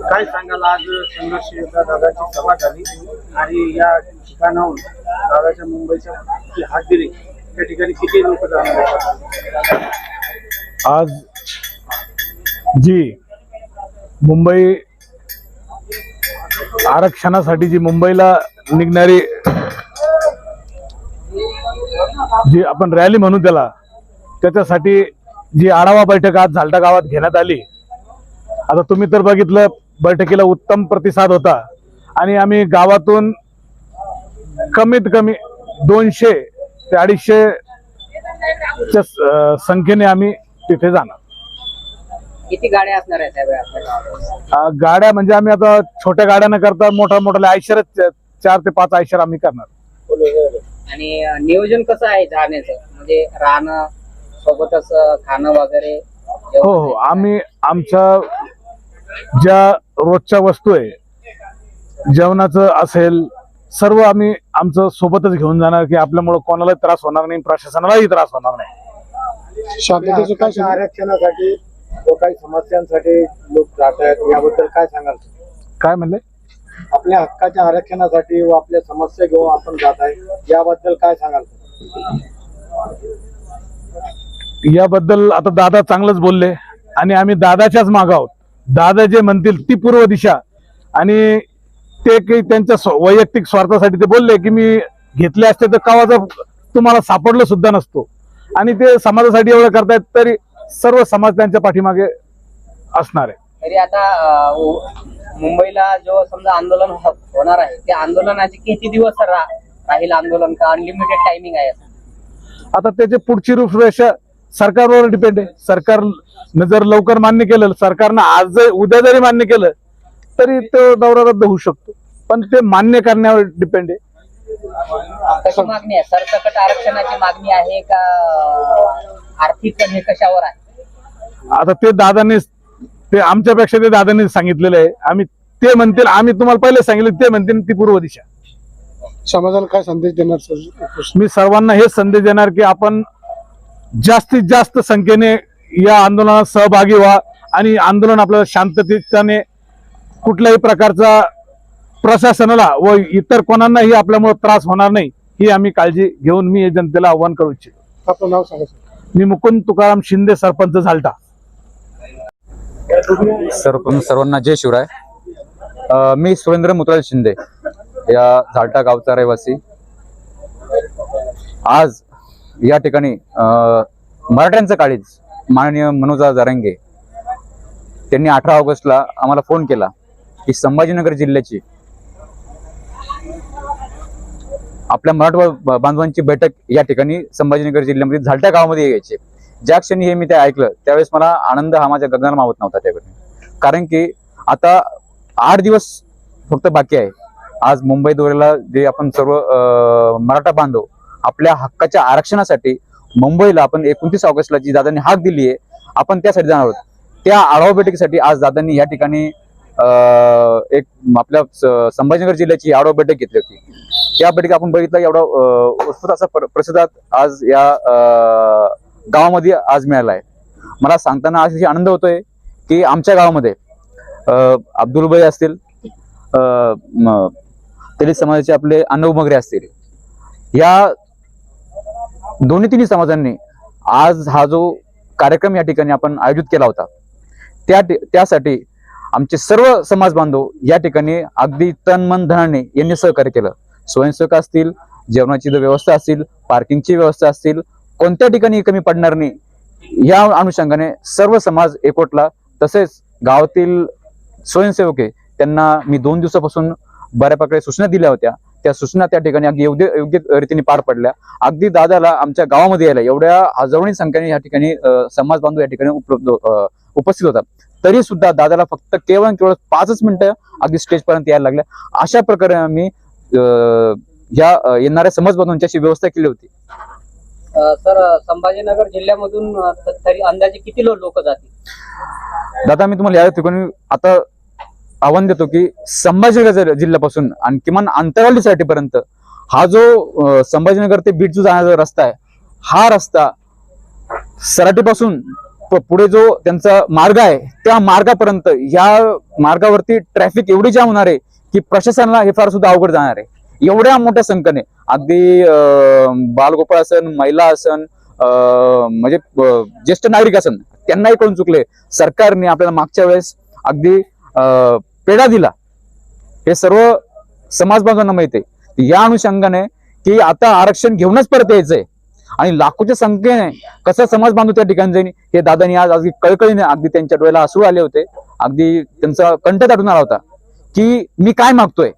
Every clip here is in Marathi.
काय सांगाल आज संघर्ष योद्धा दादाची सभा झाली आणि या ठिकाणाहून दादाच्या मुंबईच्या जी हात दिली त्या ठिकाणी किती लोक जाणार आज जी मुंबई आरक्षणासाठी जी मुंबईला निघणारी जी आपण रॅली म्हणू त्याला त्याच्यासाठी जी आढावा बैठक आज झालटा गावात घेण्यात आली आता तुम्ही तर बघितलं बैठकीला उत्तम प्रतिसाद होता. आणि आम्ही गावातून कमीत कमी दोनशे ते अडीचशे च्या संख्येने आम्ही तिथे जाणार. किती गाड्या असणार आहेत गाड्या म्हणजे आम्ही आता छोट्या गाड्या न करता मोठ्या मोठ्या आयशरच चार ते पाच आयशर आम्ही करणार. आणि नियोजन कसं आहे जाण्याचं? म्हणजे राहणं सोबतच खाणं वगैरे हो हो. आम्ही आमच्या ज्या रोजच्या वस्तू आहे जेवणाचं असेल सर्व आम्ही आमचं सोबतच घेऊन जाणार की आपल्यामुळं कोणालाही त्रास होणार नाही प्रशासनालाही त्रास होणार नाही. आरक्षणासाठी काही समस्यांसाठी लोक जात आहेत याबद्दल काय सांगाल काय म्हणले? आपल्या हक्काच्या आरक्षणासाठी व आपल्या समस्या घेऊन आपण जात आहे. याबद्दल काय सांगाल? याबद्दल आता दादा चांगलंच बोलले. आणि आम्ही दादाच्याच मागं आहोत. दादा जे म्हणतील ती पूर्व दिशा. आणि ते काही त्यांच्या स्व- वैयक्तिक स्वार्थासाठी ते बोलले की मी घेतले असते तर कावाचा तुम्हाला सापडलं सुद्धा नसतो. आणि ते समाजासाठी एवढं करतायत तरी सर्व समाज त्यांच्या पाठीमागे असणार आहे. तरी आता मुंबईला जो समजा आंदोलन हो- होणार आहे त्या आंदोलनाचे किती दिवस राहील आंदोलन? का अनलिमिटेड टायमिंग आहे? आता त्याची पुढची रूपरेषा सरकारवर डिपेंड आहे. सरकार जर लवकर मान्य केलं सरकारनं आज जर- उद्या जरी मान्य केलं तरी तो दौरा रद्द होऊ शकतो. पण ते मान्य करण्यावर डिपेंड आहे. कशी मागणी आहे? सरसकट आरक्षणाची मागणी आहे का आर्थिक हे कशावर आहे? आता ते दादाने ते आमच्यापेक्षा ते दादाने सांगितलेलं आहे. आम्ही ते म्हणतील आम्ही तुम्हाला पहिले सांगितलं ते म्हणतील ती पूर्व दिशा. समाजाला काय संदेश देणार सर? मी सर्वांना हेच संदेश देणार की आपण जास्तीत जास्त संख्येने या आंदोलनात सहभागी व्हा आणि आंदोलन आपल्याला शांततेने कुठल्याही प्रकारचा प्रशासनाला व इतर कोणांनाही आपल्यामुळे त्रास होणार नाही ही आम्ही काळजी घेऊन मी जनतेला आव्हान करू इच्छितो. आपलं नाव सांगा मी मुकुंद तुकाराम शिंदे सरपंच झालटा सर्व सर्वांना जय शिवराय. मी सुरेंद्र मुतराल शिंदे या झालटा गावचा रहिवासी. आज या ठिकाणी मराठ्यांचं काळीज माननीय मनोजा जारंगे त्यांनी अठरा ऑगस्टला आम्हाला फोन केला की संभाजीनगर जिल्ह्याची आपल्या मराठवा बांधवांची बैठक या ठिकाणी संभाजीनगर जिल्ह्यामध्ये झालट्या गावामध्ये यायची. ज्या क्षणी हे मी ते ऐकलं त्यावेळेस मला आनंद हा माझ्या गगनाला मावत नव्हता त्यावेळी. कारण की आता आठ दिवस फक्त बाकी आहे. आज मुंबई दौऱ्याला जे आपण सर्व मराठा बांधव आपल्या हक्काच्या आरक्षणासाठी मुंबईला आपण एकोणतीस ऑगस्टला जी दादांनी हाक दिली आहे आपण त्यासाठी जाणार आहोत. त्या आढावा बैठकीसाठी आज दादांनी या ठिकाणी एक आपल्या स- संभाजीनगर जिल्ह्याची आढावा बैठक घेतली होती. त्या बैठकीत आपण बघितलं एवढा अं, उत्स्फूर्त असा प्र- प्रतिसाद आज या गावामध्ये आज मिळाला आहे मला सांगताना आज आनंद होतोय की आमच्या गावामध्ये अब्दुल भाई असतील अं, दलित समाजाचे आपले अण्णव मगरे असतील. या दोन्ही तिन्ही समाजांनी आज हा जो कार्यक्रम या ठिकाणी आपण आयोजित केला होता त्या त्यासाठी आमचे सर्व समाज बांधव या ठिकाणी अगदी तन मन धनाने यांनी सहकार्य केलं. स्वयंसेवक असतील जेवणाची व्यवस्था असतील पार्किंगची व्यवस्था असतील कोणत्या ठिकाणी कमी पडणार नाही या अनुषंगाने सर्व समाज एकवटला तसेच गावातील स्वयंसेवक आहे त्यांना मी दोन दिवसापासून बऱ्या प्रकारे सूचना दिल्या होत्या. त्या सूचना त्या ठिकाणी अगदी योग्य योग्य रीतीने पार पडल्या. अगदी दादाला आमच्या गावामध्ये यायला एवढ्या हजारोनी संख्येने या ठिकाणी समाज बांधव या ठिकाणी उपलब्ध अं, उपस्थित होता. तरी सुद्धा दादाला फक्त केवळ केवळ पाचच मिनिटं अगदी स्टेज पर्यंत यायला लागल्या. अशा प्रकारे आम्ही अं, या येणाऱ्या समाज बांधवांची अशी व्यवस्था केली होती. सर संभाजीनगर जिल्ह्यामधून तरी अंदाजे किती लोक जातील? दादा मी तुम्हाला या ठिकाणी आता आव्हान देतो की संभाजीनगर जिल्ह्यापासून आणि किमान अंतरावली साठीपर्यंत हा जो संभाजीनगर ते बीड जो जाण्याचा रस्ता आहे हा रस्ता सराटीपासून पुढे जो त्यांचा मार्ग आहे त्या मार्गापर्यंत या मार्गावरती ट्रॅफिक एवढी जाम होणार आहे की प्रशासनाला हे फार सुद्धा अवघड जाणार आहे. एवढ्या मोठ्या संख्येने अगदी अं, बालगोपाळ असन महिला असन अं, म्हणजे ज्येष्ठ नागरिक असन त्यांनाही कळून चुकले? सरकारने आपल्याला मागच्या वेळेस अगदी अं, पेढा दिला. हे सर्व समाज बांधवांना माहिती आहे या अनुषंगाने की आता आरक्षण घेऊनच परत यायचंय. आणि लाखोच्या संख्येने कसं समाज बांधव त्या ठिकाणी जाईन हे दादानी आज अगदी कळकळीने अगदी त्यांच्या डोळ्याला असू आले होते. अगदी त्यांचा कंठ दाटून आला होता. की मी काय मागतोय?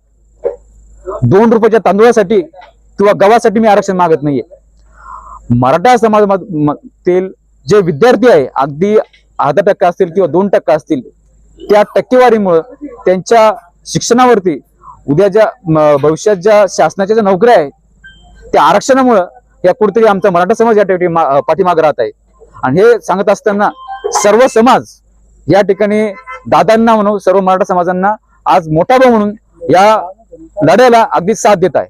दोन रुपयाच्या तांदूळासाठी किंवा गव्हासाठी मी आरक्षण मागत नाहीये. मराठा समाजातील जे विद्यार्थी आहे अगदी अर्धा टक्का असतील किंवा दोन टक्का असतील त्या टक्केवारीमुळं त्यांच्या शिक्षणावरती उद्या ज्या भविष्यात ज्या शासनाच्या ज्या नोकऱ्या आहेत त्या आरक्षणामुळं या कुठेतरी आमचा मराठा समाज या ठिकाणी पाठीमाग पाठीमागे राहत आहे. आणि हे सांगत असताना सर्व समाज या ठिकाणी दादांना म्हणून सर्व मराठा समाजांना आज मोठा भाऊ म्हणून या लढ्याला अगदी साथ देत आहे.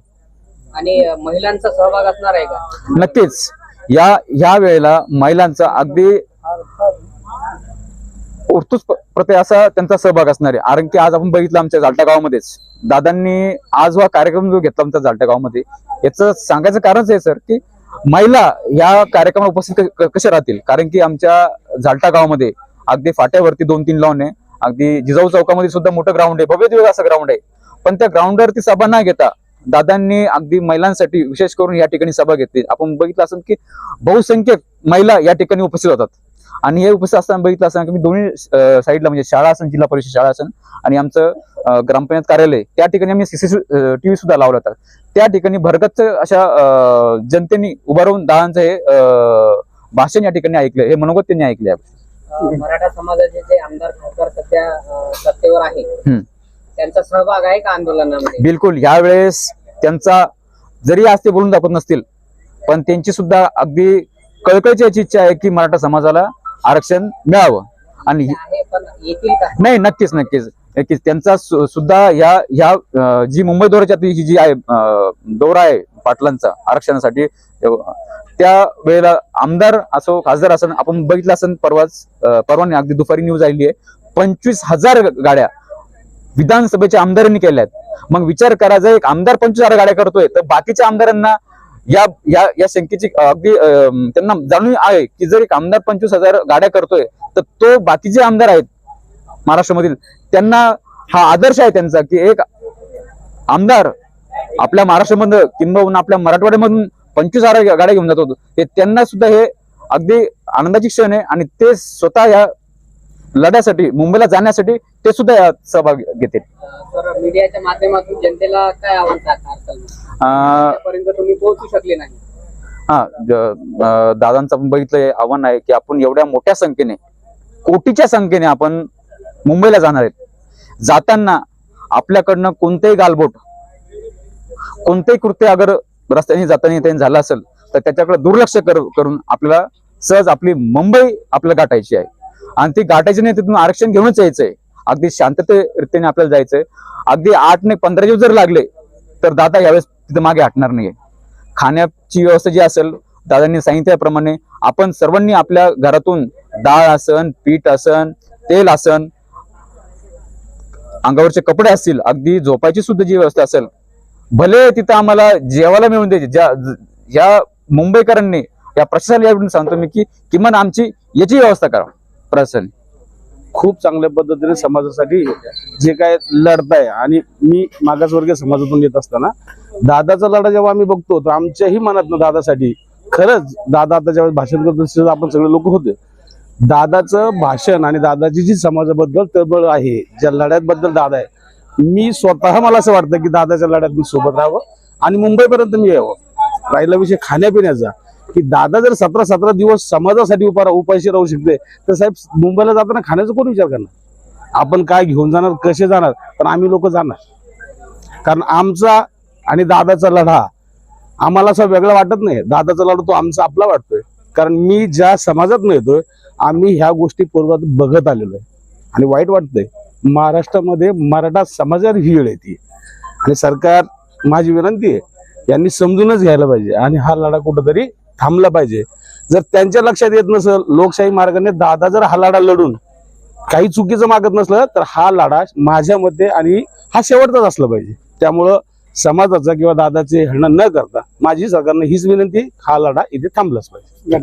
आणि महिलांचा सहभाग असणार आहे का? नक्कीच. या ह्या वेळेला महिलांचा अगदी उत्स्फूर्त असा त्यांचा सहभाग असणार आहे. कारण की आज आपण बघितलं आमच्या जालटा गावामध्येच. दादांनी आज हा कार्यक्रम जो घेतला आमच्या जालटा गावामध्ये याचं सांगायचं कारणच आहे सर की महिला या कार्यक्रमात उपस्थित कसे कशा राहतील? कारण की आमच्या जालटा गावामध्ये अगदी फाट्यावरती दोन तीन लॉन आहे. अगदी जिजाऊ चौकामध्ये सुद्धा मोठं ग्राउंड आहे. भव्य दिवस असं ग्राउंड आहे. पण त्या ग्राउंडवरती सभा न घेता दादांनी अगदी महिलांसाठी विशेष करून या ठिकाणी सभा घेतली. आपण बघितलं असं की बहुसंख्य महिला या ठिकाणी उपस्थित होतात. आणि हे उपस्थित असताना बघितलं असताना की मी दोन्ही साईडला म्हणजे शाळा असेल जिल्हा परिषद शाळा असेल आणि आमचं ग्रामपंचायत कार्यालय त्या ठिकाणी आम्ही सीसीटीव्ही टीव्ही सुद्धा लावला होता. त्या ठिकाणी भरगत अशा जनतेने उभं राहून दादांचं हे भाषण या ठिकाणी ऐकलं हे मनोगत त्यांनी ऐकले मराठा समाजाचे जे आमदार खासदार सध्या सत्तेवर आहे. त्यांचा सहभाग आहे का आंदोलनामध्ये? बिलकुल यावेळेस त्यांचा जरी आज ते बोलून दाखवत नसतील पण त्यांची सुद्धा अगदी कळकळची याची इच्छा आहे की मराठा समाजाला आरक्षण मिळावं. आणि नाही नक्कीच नक्कीच. नक्कीच त्यांचा सुद्धा ह्या ह्या जी मुंबई दौऱ्याच्या ही जी आहे दौरा आहे पाटलांचा आरक्षणासाठी त्या वेळेला आमदार असो खासदार असो आपण बघितलं असेल परवाच परवाने अगदी दुपारी न्यूज आलेली आहे पंचवीस हजार गाड्या विधानसभेच्या आमदारांनी केल्या आहेत मग विचार करा जर एक आमदार पंचवीस हजार गाड्या करतोय तर बाकीच्या आमदारांना या या या शंकेची अगदी त्यांना जाणून आहे की जर एक आमदार पंचवीस हजार गाड्या करतोय तर तो बाकीचे आमदार आहेत महाराष्ट्रामधील त्यांना हा आदर्श आहे त्यांचा की एक आमदार आपल्या महाराष्ट्रामधून किंबहुना आपल्या मराठवाड्यामधून पंचवीस हजार गाड्या घेऊन जातो ते त्यांना सुद्धा हे अगदी आनंदाची क्षण आहे आणि ते स्वतः या लढ्यासाठी मुंबईला जाण्यासाठी ते सुद्धा यात सहभाग घेतील. तर मीडियाच्या माध्यमातून जनतेला काय आव्हान पर्यंत तुम्ही पोहोचू शकले नाही. हा दादांचं आपण बघितलं आव्हान आहे की आपण एवढ्या मोठ्या संख्येने कोटीच्या संख्येने आपण मुंबईला जाणार आहेत. जाताना आपल्याकडनं कोणतेही गालबोट कोणतेही कृत्य अगर रस्त्याने जाताना येताना झालं असेल तर त्याच्याकडे दुर्लक्ष कर- करून आपल्याला सहज आपली मुंबई आपल्याला गाठायची आहे. आणि ती गाठायची नाही तिथून आरक्षण घेऊनच यायचंय. अगदी शांततेरीतीने आपल्याला जायचंय. अगदी आठ नाही पंधरा दिवस जर लागले तर दादा यावेळेस तिथे मागे हटणार नाहीये. खाण्याची व्यवस्था जी असेल दादांनी सांगितल्याप्रमाणे आपण सर्वांनी आपल्या घरातून डाळ असन पीठ असन तेल असन अंगावरचे कपडे असतील अगदी झोपायची सुद्धा जी व्यवस्था असेल भले तिथं आम्हाला जेवायला मिळून द्यायचे. ज्या ज्या मुंबईकरांनी या प्रशासनाला यावरून सांगतो मी की किमान आमची याची व्यवस्था करा. प्रशासन खूप चांगल्या पद्धतीने समाजासाठी जे काय लढताय आणि मी मागासवर्गीय समाजातून येत असताना दादाचा लढा जेव्हा आम्ही बघतो तर आमच्याही मनातनं दादासाठी खरंच दादा आता ज्यावेळेस भाषण करतो आपण सगळे लोक होते. दादाचं भाषण आणि दादाची जी समाजाबद्दल तळबळ आहे ज्या लढ्याबद्दल दादा आहे मी स्वतः मला असं वाटतं की दादाच्या लढ्यात मी सोबत राहावं आणि मुंबईपर्यंत मी यावं. राहिला विषय खाण्यापिण्याचा. की दादा जर सतरा सतरा दिवस समाजासाठी उपा उपाशी राहू शकते तर साहेब मुंबईला जाताना खाण्याचा कोण विचार करणार? आपण काय घेऊन जाणार कसे जाणार? पण आम्ही लोक जाणार. कारण आमचा आणि दादाचा लढा आम्हाला असं वेगळा वाटत नाही. दादाचा लढा तो आमचा आपला वाटतोय. कारण मी ज्या समाजात येतोय आम्ही ह्या गोष्टी पूर्वात बघत आलेलो आहे. आणि वाईट वाटतंय महाराष्ट्रामध्ये मराठा समाजावर ही वेळ येते आणि सरकार माझी विनंती आहे यांनी समजूनच घ्यायला पाहिजे. आणि हा लढा कुठंतरी थांबला पाहिजे. जर त्यांच्या लक्षात येत नसेल लोकशाही मार्गाने दादा जर हा लढा लढून काही चुकीचं मागत नसलं तर हा लढा माझ्या मते आणि हा शेवटचाच असला पाहिजे. त्यामुळं समाजाचा किंवा दादाचे हरण न करता माझी सरकारने हीच विनंती हा लढा इथे थांबलाच पाहिजे.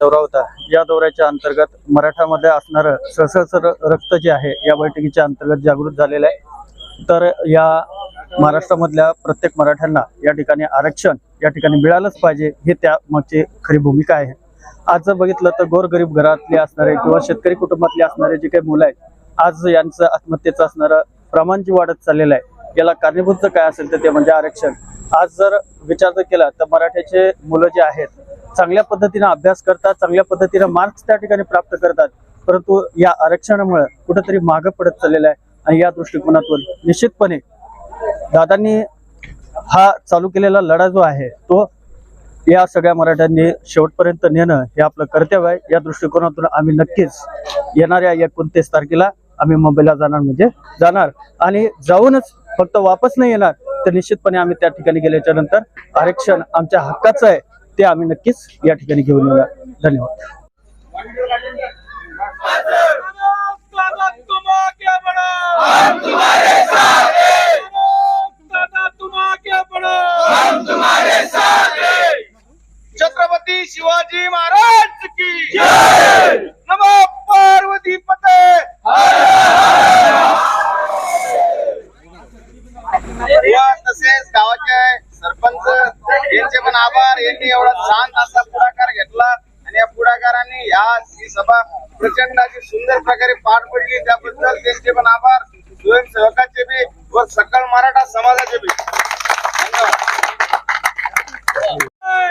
दौरा होता. या दौऱ्याच्या अंतर्गत मराठामध्ये असणारं सळसळ रक्त जे आहे या बैठकीच्या अंतर्गत जागृत झालेलं आहे. तर या महाराष्ट्रामधल्या प्रत्येक मराठ्यांना या ठिकाणी आरक्षण या ठिकाणी मिळालंच पाहिजे हे त्या मागची खरी भूमिका आहे. आज जर बघितलं तर गोरगरीब घरातले असणारे किंवा शेतकरी कुटुंबातले असणारे जे काही मुलं आहेत आज यांचं आत्महत्येचं असणारं प्रमाण जे वाढत चाललेलं आहे. याला कारणीभूत काय असेल तर ते म्हणजे आरक्षण. आज जर विचार जर केला तर मराठ्याचे मुलं जे आहेत चांगल्या पद्धतीने अभ्यास करतात चांगल्या पद्धतीने मार्क्स त्या ठिकाणी प्राप्त करतात. परंतु या आरक्षणामुळे कुठंतरी मागं पडत चाललेलं आहे. आणि या दृष्टिकोनातून निश्चितपणे दादांनी हा चालू केलेला लढा जो आहे तो या सगळ्या मराठ्यांनी शेवटपर्यंत नेणं हे आपलं कर्तव्य आहे. या दृष्टिकोनातून आम्ही नक्कीच येणाऱ्या एकोणतीस तारखेला आम्ही मुंबईला जाणार म्हणजे जाणार. आणि जाऊनच फक्त वापस नाही येणार तर निश्चितपणे आम्ही त्या ठिकाणी गेल्याच्यानंतर आरक्षण आमच्या हक्काचं आहे ते आम्ही नक्कीच या ठिकाणी घेऊन येणार. धन्यवाद. शिवाजी महाराज की नमो पार्वती पते। तसेच गावाचे सरपंच यांचे पण आभार यांनी एवढा छान असा पुढाकार घेतला आणि या पुढाकारांनी या ही सभा प्रचंड अशी सुंदर प्रकारे पार पडली. त्याबद्दल त्यांचे पण आभार. स्वयंसेवकाचे बी व सकल मराठा समाजाचे बी.